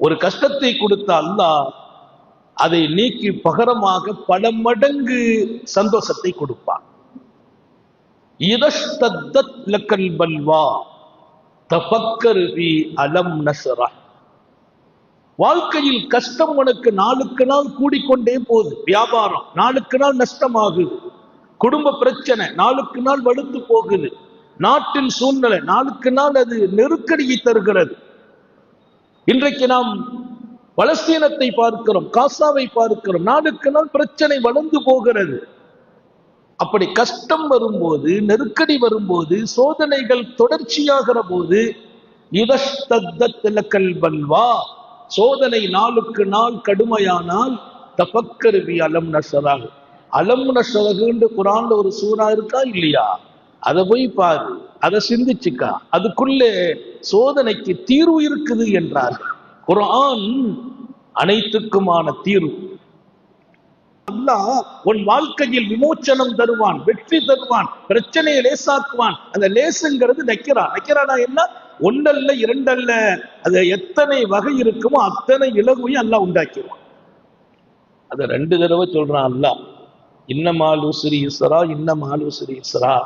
ஒரு கஷ்டத்தை கொடுத்த அல்லாஹ் அதை நீக்கி பகரமாக பல மடங்கு சந்தோஷத்தை கொடுப்பான். லக்கல் பல்வா தபக்கர் அலம் நசரா வாழ்க்கையில் கஷ்டம் உனக்கு நாளுக்கு நாள் கூடிக்கொண்டே போகுது. வியாபாரம் நாளுக்கு நாள் நஷ்டமாகுது. குடும்ப பிரச்சனை நாளுக்கு நாள் வலுத்து போகுது. நாட்டின் சூழ்நிலை நாளுக்கு நாள் அது நெருக்கடியை தருகிறது. இன்றைக்கு நாம் பலஸ்தீனத்தை பார்க்கிறோம் காசாவை பார்க்கிறோம். நாளுக்கு நாள் பிரச்சனை வளர்ந்து போகிறது. அப்படி கஷ்டம் வரும்போது நெருக்கடி வரும்போது சோதனைகள் தொடர்ச்சியாகிற போது பல்வா. சோதனை நாளுக்கு நாள் கடுமையானால் தபக்கருவி அலம் நசராக அலம் நசரகுன்ற குரான்ல ஒரு சூறா இருக்கா இல்லையா? அதை போய் பாரு அதை சிந்திச்சுக்கா. அதுக்குள்ளே சோதனைக்கு தீர்வு இருக்குது என்றார் குரான் அனைத்துக்குமான தீர்வு. அல்லாஹ் உன் வாழ்க்கையில் விமோச்சனம் தருவான் வெற்றி தருவான் பிரச்சனையை லேசாக்குவான். அந்த லேசுங்கிறது நக்கிறா நக்கிறானா என்ன? ஒன்னல்ல இரண்டல்ல. அது எத்தனை வகை இருக்குமோ அத்தனை இலகுவையும் அல்லாஹ் உண்டாக்கிடுவான். அதை ரெண்டு தடவை சொல்றான் அல்லாஹ். இன்னமாலு உசிரி இஸ்ரா இன்னமால் இஸ்ரா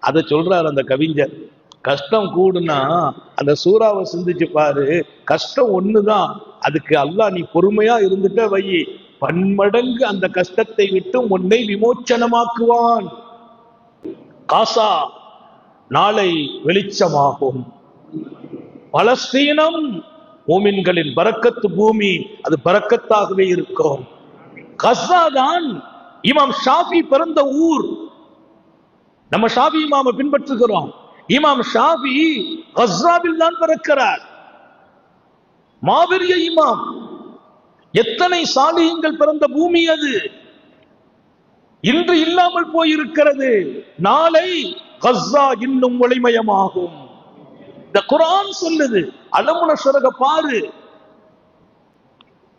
அதை சொல்றார் அந்த கவிஞர். கஷ்டம் கூடுனா அந்த சூறாவை சிந்திச்சு பாரு கஷ்டம் ஒண்ணுதான். அதுக்கு அல்லாஹ் நீ பொறுமையா இருந்துட்ட வை. பன்மடங்கு அந்த கஷ்டத்தை விட்டு உன்னை விமோச்சனமாக்குவான். காசா நாளை வெளிச்சமாகும். பலஸ்தீனம் மூமின்களின் பறக்கத்து பூமி அது பறக்கத்தாகவே இருக்கும். கசா தான் இமாம் ஷாஃபி பிறந்த ஊர். நம்ம ஷாபி இமாம பின்பற்றுகிறோம். இமாம் ஷாபி கஸ்ராவில் தான் பிறக்கிறார். மாபெரிய இமாம். எத்தனை சாலியங்கள் பிறந்த பூமி அது? இன்று இல்லாமல் போயிருக்கிறது. நாளை கஸ்ஸா இன்னும் ஒளிமயமாகும். இந்த குரான் சொல்லுது. அலமுன சுரக பாரு.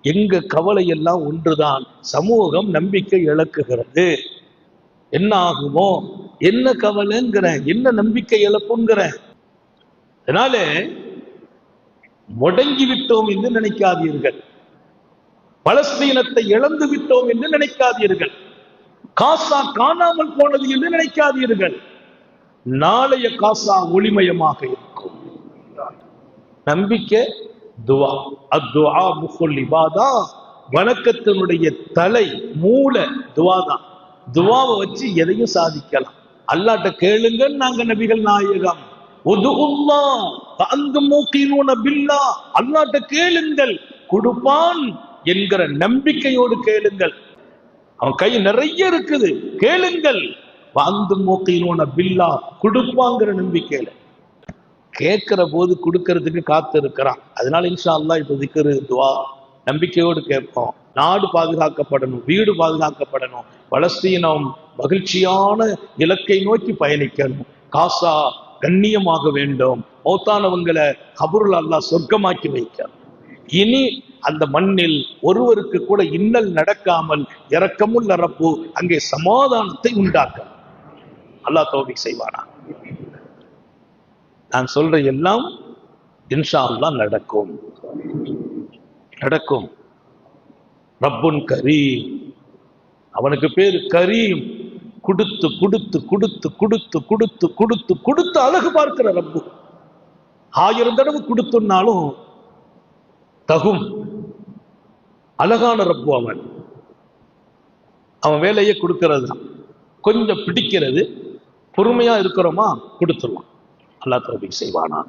எங்க கவலை எல்லாம் ஒன்றுதான். சமூகம் நம்பிக்கை இழக்குகிறது. என்ன ஆகுமோ என்ன கவலைங்கிற என்ன நம்பிக்கை இழப்புங்கிற அதனால முடங்கி விட்டோம் என்று நினைக்காதீர்கள். பலஸ்தீனத்தை இழந்து விட்டோம் என்று நினைக்காதீர்கள். காசா காணாமல் போனது என்று நினைக்காதீர்கள். நாளைய காசா ஒளிமயமாக இருக்கும். நம்பிக்கை துவா. அத்துவா முகுல் இபாதா. வணக்கத்தினுடைய தலை மூல துவாதான். துவாவை வச்சு எதையும் சாதிக்கலாம். அல்லாட்ட கேளுங்க நாங்க நபிகள் நாயகம். பில்லா. அல்லாட்ட கேளுங்கள் கொடுப்பான் என்கிற நம்பிக்கையோடு கேளுங்கள். அவன் கை நிறைய இருக்குது கேளுங்கள். வந்து மூக்கினூன பில்லா கொடுப்பாங்கிற நம்பிக்கையில. கேட்கிற போது கொடுக்கறதுக்கு காத்து இருக்கிறான் அதனால இன்ஷா அல்லா இப்ப திக்கிறது துவா. நம்பிக்கையோடு கேட்போம். நாடு பாதுகாக்கப்படணும் வீடு பாதுகாக்கப்படணும் பலஸ்தீனம் மகிழ்ச்சியான இலக்கை நோக்கி பயணிக்கணும். காசா கண்ணியமாக வேண்டும். மௌத்தானவங்களை கபருள் அல்லா சொர்க்கமாக்கி வைக்கணும். இனி அந்த மண்ணில் ஒருவருக்கு கூட இன்னல் நடக்காமல் இறக்கமுள்ள ரப்பு அங்கே சமாதானத்தை உண்டாக்க. அல்லாஹ் தோபி செய்வானா? நான் சொல்ற எல்லாம் இன்ஷா அல்லா நடக்கும். நடக்கும். ரப்புன் கரீம். அவனுக்கு பேரு கரீம். கொடுத்து கொடுத்து கொடுத்து கொடுத்து கொடுத்து கொடுத்து கொடுத்து அழகு பார்க்கிற ரப்பு. ஆயிரம் தடவை கொடுத்துனாலும் தகும். அழகான ரப்பு அவன். அவன் வேலையை கொடுக்கறது தான் கொஞ்சம் பிடிக்கிறது. பொறுமையா இருக்கிறோமா? கொடுத்துடலாம் அல்லா தோபி செய்வானா?